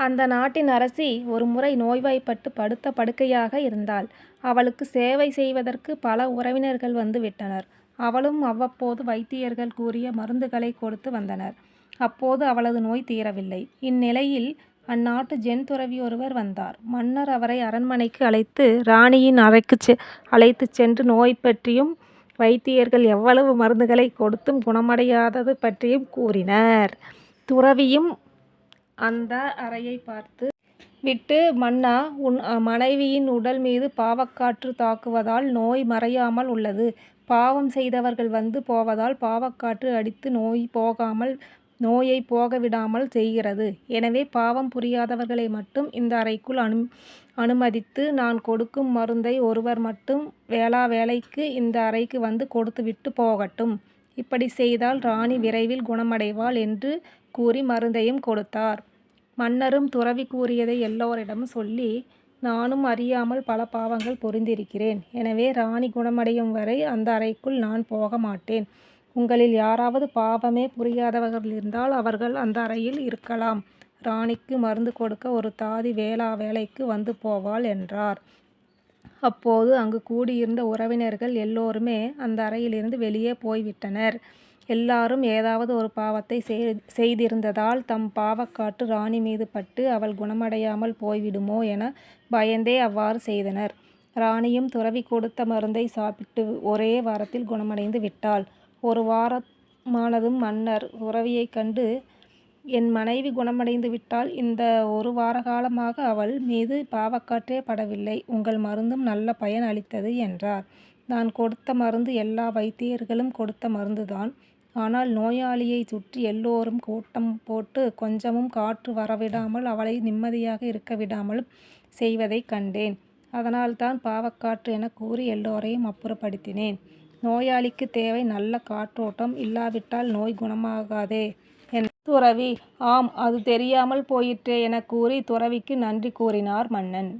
அந்த நாட்டின் அரசி ஒரு முறை நோய்வாய்ப்பட்டு படுத்த படுக்கையாக இருந்தாள். அவளுக்கு சேவை செய்வதற்கு பல உறவினர்கள் வந்து விட்டனர். அவளும் அவ்வப்போது வைத்தியர்கள் கூறிய மருந்துகளை கொடுத்து வந்தனர். அப்போது அவளது நோய் தீரவில்லை. இந்நிலையில் அந்நாட்டு ஜென் துறவி ஒருவர் வந்தார். மன்னர் அவரை அரண்மனைக்கு அழைத்து ராணியின் அறைக்குச் அழைத்துச் சென்று நோய் பற்றியும் வைத்தியர்கள் எவ்வளவு மருந்துகளை கொடுத்தும் குணமடையாதது பற்றியும் கூறினர். துறவியும் அந்த அறையை பார்த்து விட்டு மன்னா உன் மனைவியின் உடல் மீது பாவக்காற்று தாக்குவதால் நோய் மறையாமல் உள்ளது. பாவம் செய்தவர்கள் வந்து போவதால் பாவக்காற்று அடித்து நோய் போகாமல் நோயைப் போகவிடாமல் செய்கிறது. எனவே பாவம் புரியாதவர்களை மட்டும் இந்த அறைக்குள் அனு அனுமதித்து நான் கொடுக்கும் மருந்தை ஒருவர் மட்டும் வேளா வேலைக்கு இந்த அறைக்கு வந்து கொடுத்துவிட்டு போகட்டும். இப்படி செய்தால் ராணி விரைவில் குணமடைவாள் என்று கூறி மருந்தையும் கொடுத்தார். மன்னரும் துறவி கூறியதை எல்லோரிடமும் சொல்லி நானும் அறியாமல் பல பாவங்கள் புரிந்திருக்கிறேன். எனவே ராணி குணமடையும் வரை அந்த அறைக்குள் நான் போக மாட்டேன். உங்களில் யாராவது பாவமே புரியாதவர்கள் இருந்தால் அவர்கள் அந்த அறையில் இருக்கலாம். ராணிக்கு மருந்து கொடுக்க ஒரு தாதி வேளா வேலைக்கு வந்து போவாள் என்றார். அப்போது அங்கு கூடியிருந்த உறவினர்கள் எல்லோருமே அந்த அறையிலிருந்து வெளியே போய்விட்டனர். எல்லாரும் ஏதாவது ஒரு பாவத்தை செய்திருந்ததால் தம் பாவக்காட்டு ராணி மீது பட்டு அவள் குணமடையாமல் போய்விடுமோ என பயந்தே அவ்வாறு செய்தனர். ராணியும் துறவி கொடுத்த மருந்தை சாப்பிட்டு ஒரே வாரத்தில் குணமடைந்து விட்டாள். ஒரு வாரமானதும் மன்னர் துறவியைக் கண்டு என் மனைவி குணமடைந்து விட்டால் இந்த ஒரு வார காலமாக அவள் மீது பாவக்காற்றே படவில்லை. உங்கள் மருந்தும் நல்ல பயன் அளித்தது என்றார். நான் கொடுத்த மருந்து எல்லா வைத்தியர்களும் கொடுத்த மருந்துதான். ஆனால் நோயாளியைச் சுற்றி எல்லோரும் கூட்டம் போட்டு கொஞ்சமும் காற்று வரவிடாமல் அவளை நிம்மதியாக இருக்க விடாமலும் செய்வதை கண்டேன். அதனால்தான் பாவக்காற்று என கூறி எல்லோரையும் அப்புறப்படுத்தினேன். நோயாளிக்கு தேவை நல்ல காற்றோட்டம். இல்லாவிட்டால் நோய் குணமாகாதே என் துறவி ஆம் அது தெரியாமல் போயிற்றே என கூறி துறவிக்கு நன்றி கூறினார் மன்னன்.